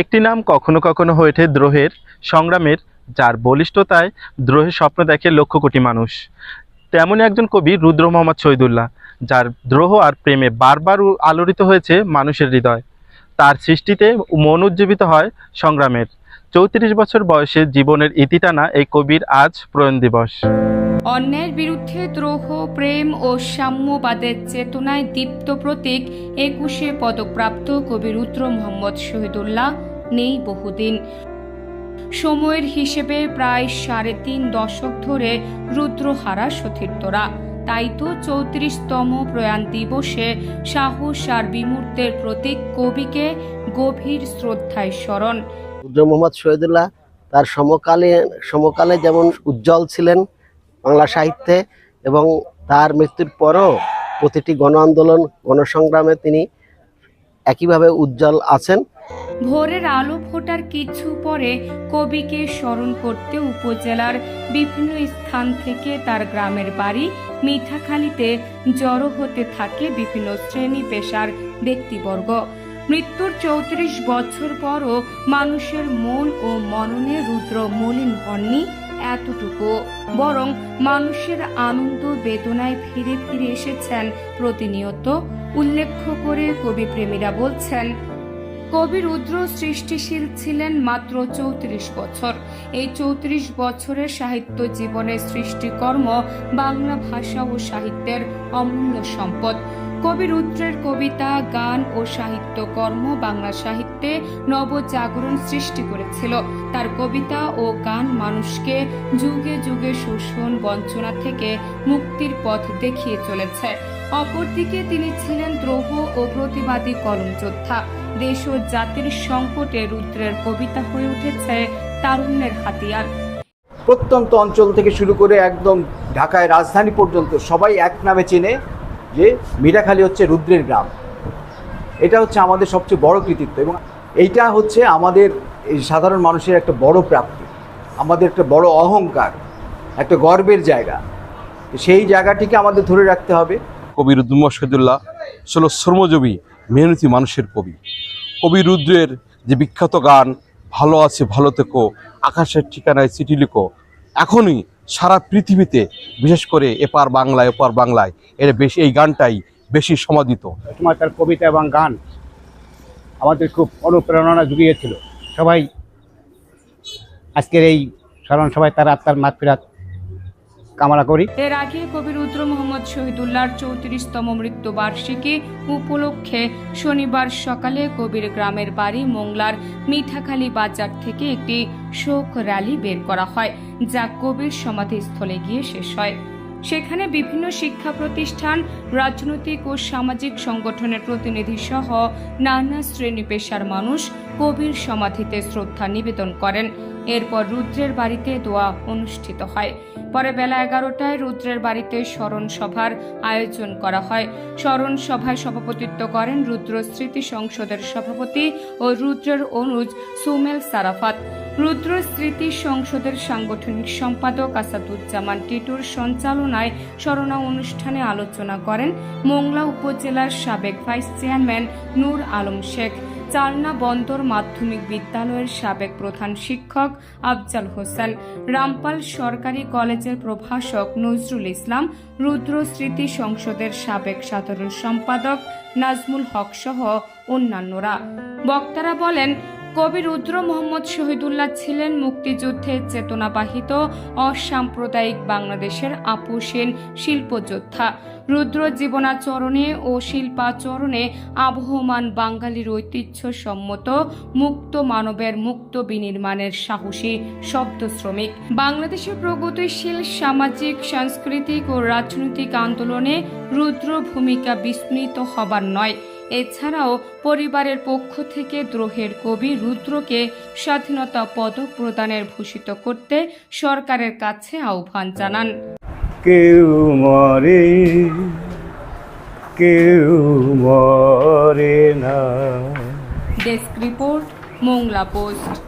একটি নাম কখনো কখনো হয়ে ওঠে দ্রোহের সংগ্রামের, যার বলিষ্ঠতায় দ্রোহের স্বপ্ন দেখে লক্ষ কোটি মানুষ। তেমনই একজন কবি রুদ্র মোহাম্মদ শহীদুল্লাহ, যার দ্রোহ আর প্রেমে বারবার আলোড়িত হয়েছে মানুষের হৃদয়। তার সৃষ্টিতে মন উজ্জীবিত হয় সংগ্রামের। চৌত্রিশ বছর বয়সে জীবনের ইতি টানা এই কবির আজ প্রয়ণ দিবস। অন্যায়ের বিরুদ্ধে দ্রোহ, প্রেম ও সাম্যবাদের চেতনায় দীপ্ত প্রতীক একুশে পদকপ্রাপ্ত কবি রুদ্র মোহাম্মদ শহীদুল্লাহ, নেই বহুদিন। সময়ের হিসেবে প্রায় সাড়ে তিন দশক ধরে রুদ্রহারা সতীর্থরা। তাই তো চৌত্রিশতম প্রয়াণ দিবসে সাহস আর বিমূর্তের প্রতীক কবিকে গভীর শ্রদ্ধায় স্মরণ। রুদ্র মোহাম্মদ শহীদুল্লাহ তার সমকালে সমকালে যেমন উজ্জ্বল ছিলেন বাংলা সাহিত্যে এবং তার মৃত্যুর পরও প্রতিটি গণ আন্দোলন, গণসংগ্রামে তিনি একইভাবে উজ্জ্বল আছেন। ভোরের আলো ফোটার কিছু পরে কবিকে স্মরণ করতে উপজেলার বিভিন্ন স্থান থেকে তার গ্রামের বাড়ি মিঠাখালীতে জড়ো হতে থাকে বিভিন্ন শ্রেণি পেশার ব্যক্তিবর্গ। মৃত্যুর চৌত্রিশ বছর পরও মানুষের মন ও মননে রুদ্র মলিন হননি এতটুকু। বরং মানুষের আনন্দ বেদনায় ফিরে ফিরে এসেছেন প্রতিনিয়ত। উল্লেখ করে কবি প্রেমীরা বলছেন কবি রুদ্র সৃষ্টিশীল ছিলেন মাত্র চৌত্রিশ বছর। এই চৌত্রিশ বছরের সাহিত্য জীবনের সৃষ্টিকর্ম বাংলা ভাষা ও সাহিত্যের অমূল্য সম্পদ। কবি রুদ্রের কবিতা, গান ও সাহিত্যকর্ম বাংলা সাহিত্যে নবজাগরণ সৃষ্টি করেছিল। তার কবিতা ও গান মানুষকে যুগে যুগে শোষণ বঞ্চনা থেকে মুক্তির পথ দেখিয়ে চলেছে। অপরদিকে তিনি ছিলেন দ্রোহ ও প্রতিবাদী কলম যোদ্ধা দেশ ও জাতির সংকটে রুদ্রের কবিতা হয়ে উঠেছে তারুণ্যের হাতিয়ার। প্রত্যন্ত অঞ্চল থেকে শুরু করে একদম ঢাকায় রাজধানী পর্যন্ত সবাই এক নামে চেনে যে মিরাখালী হচ্ছে রুদ্রের গ্রাম। এটা হচ্ছে আমাদের সবচেয়ে বড় কৃতিত্ব এবং এইটা হচ্ছে আমাদের এই সাধারণ মানুষের একটা বড় প্রাপ্তি আমাদের একটা বড় অহংকার একটা গর্বের জায়গা। সেই জায়গাটিকে আমাদের ধরে রাখতে হবে। কবি রুদ্র শহীদুল্লাহ ছিল শ্রমজীবী, মেহনতি মানুষের কবি। কবি রুদ্রের যে বিখ্যাত গান, ভালো আছে, ভালো থেকো আকাশের ঠিকানায় চিঠি লিখো, এখনই সারা পৃথিবীতে, বিশেষ করে এপার বাংলায়, ওপার বাংলায়, এর বেশি এই গানটাই বেশি সমাদিত। তোমার তার কবিতা এবং গান আমাদের খুব অনুপ্রেরণা জুগিয়েছিল। সবাই আজকের এই স্মরণ সবাই তার আত্মার মাতফিরাত কামনা করি। এর আগে কবি রুদ্র মোহাম্মদ শহীদুল্লাহর চৌত্রিশতম মৃত্যু বার্ষিকী উপলক্ষে শনিবার সকালে কবির গ্রামের বাড়ি মোংলার মিঠাখালী বাজার থেকে একটি শোক র্যালি বের করা হয়, যা কবির সমাধিস্থলে গিয়ে শেষ হয়। সেখানে বিভিন্ন শিক্ষা প্রতিষ্ঠান, রাজনৈতিক ও সামাজিক সংগঠনের প্রতিনিধি সহ নানা শ্রেণি পেশার মানুষ কবির সমাধিতে শ্রদ্ধা নিবেদন করেন। এরপর রুদ্রের বাড়িতে দোয়া অনুষ্ঠিত হয়। পরে বেলা এগারোটায় রুদ্রের বাড়িতে স্মরণ সভার আয়োজন করা হয়। স্মরণ সভায় সভাপতিত্ব করেন রুদ্র স্মৃতি সংসদের সভাপতি ও রুদ্রের অনুজ সুমেল সারাফাত। রুদ্র স্মৃতি সংসদের সাংগঠনিক সম্পাদক আসাদুজ্জামান টিটুর সঞ্চালনায় স্মরণা অনুষ্ঠানে আলোচনা করেন। মোংলা উপজেলার সাবেক ভাইস চেয়ারম্যান নূর আলম শেখ। চালনা বন্দর মাধ্যমিক বিদ্যালয়ের সাবেক প্রধান শিক্ষক আফজাল হোসেন, রামপাল সরকারি কলেজের প্রভাষক নজরুল ইসলাম, রুদ্র স্মৃতি সংসদের সাবেক সাধারণ সম্পাদক নাজমুল হক সহ অন্যান্যরা। বক্তারা বলেন কবি রুদ্র মোহাম্মদ শহীদুল্লাহ ছিলেন মুক্তিযুদ্ধের চেতনাবাহিত, অসাম্প্রদায়িক বাংলাদেশের আপোষহীন শিল্পযোদ্ধা। রুদ্র জীবনাচরণে ও শিল্পাচরণে আবহমান বাঙালির ঐতিহ্য সম্মত মুক্ত মানবের মুক্ত বিনির্মাণের সাহসী শব্দ শ্রমিক বাংলাদেশের প্রগতিশীল সামাজিক, সাংস্কৃতিক ও রাজনৈতিক আন্দোলনে রুদ্র ভূমিকা বিস্মৃত হবার নয়। এছাড়াও পরিবারের পক্ষ থেকে দ্রোহের কবি রুদ্রকে স্বাধীনতা পদক প্রদানের ভূষিত করতে সরকারের কাছে আহ্বান জানান। কেউ মরে কেউ মরে না। Desk report Mongla post.